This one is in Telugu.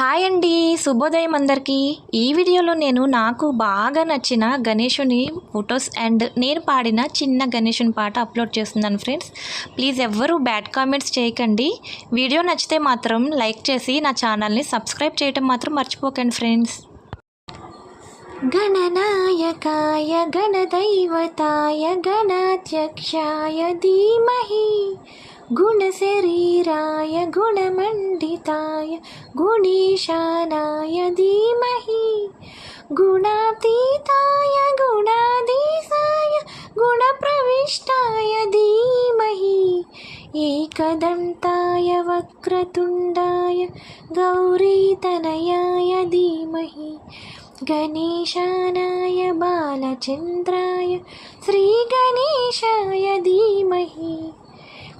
హాయ్ అండి శుభోదయం అందరికీ. ఈ వీడియోలో నేను నాకు బాగా నచ్చిన గణేషుని ఫొటోస్ అండ్ నేను పాడిన చిన్న గణేషుని పాట అప్లోడ్ చేస్తున్నాను ఫ్రెండ్స్. ప్లీజ్ ఎవ్వరూ బ్యాడ్ కామెంట్స్ చేయకండి. వీడియో నచ్చితే మాత్రం లైక్ చేసి నా ఛానల్ని సబ్స్క్రైబ్ చేయటం మాత్రం మర్చిపోకండి ఫ్రెండ్స్. గణనాయకాయ గణదైవతాయ గణాధ్యక్షాయ ధీమహి. गुणशरीराय गुणमण्डिताय गुणेशानाय धीमहि गुणातीताय गुणाधीशाय गुणप्रविष्टाय धीमहि एकदन्ताय वक्रतुण्डाय गौरीतनयाय धीमहि गणेशानाय बालचन्द्राय श्रीगणेशाय धीमहि